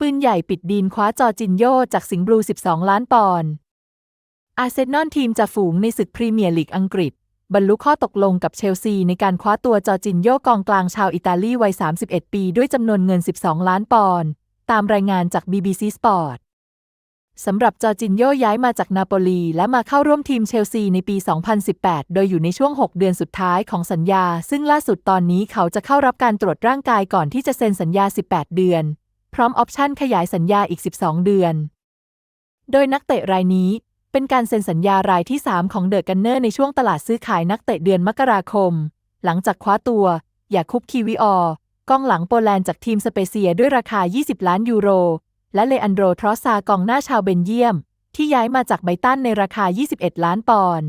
ปืนใหญ่ปิดดินคว้าจอจินโยจากสิงห์บลู 12 ล้านปอนด์ อาร์เซนอลทีมจ่าฝูงในศึกพรีเมียร์ลีกอังกฤษ บรรลุข้อตกลงกับเชลซีในการคว้าตัวจอจินโยกองกลางชาวอิตาลีวัย 31 ปีด้วยจำนวนเงิน 12 ล้านปอนด์ ตามรายงานจาก BBC Sport สำหรับจอจินโยย้ายมาจากนาโปลีและมาเข้าร่วมทีมเชลซีในปี 2018 โดยอยู่ในช่วง 6 เดือนสุดท้ายของสัญญา ซึ่งล่าสุดตอนนี้เขาจะเข้ารับการตรวจร่างกายก่อนที่จะเซ็นสัญญา 18 เดือน พร้อมออปชันขยายสัญญาอีก 12 เดือน โดยนักเตะรายนี้เป็นการเซ็นสัญญารายที่ 3 ของเดอะกันเนอร์ในช่วงตลาดซื้อขายนักเตะเดือนมกราคม หลังจากคว้าตัวยาคุบคีวิออกองหลังโปแลนด์จากทีมสเปเซียด้วยราคา 20 ล้านยูโร และเลอันโดรทรอสซากองหน้าชาวเบนเยียม ที่ย้ายมาจากไบตันในราคา 21 ล้านปอนด์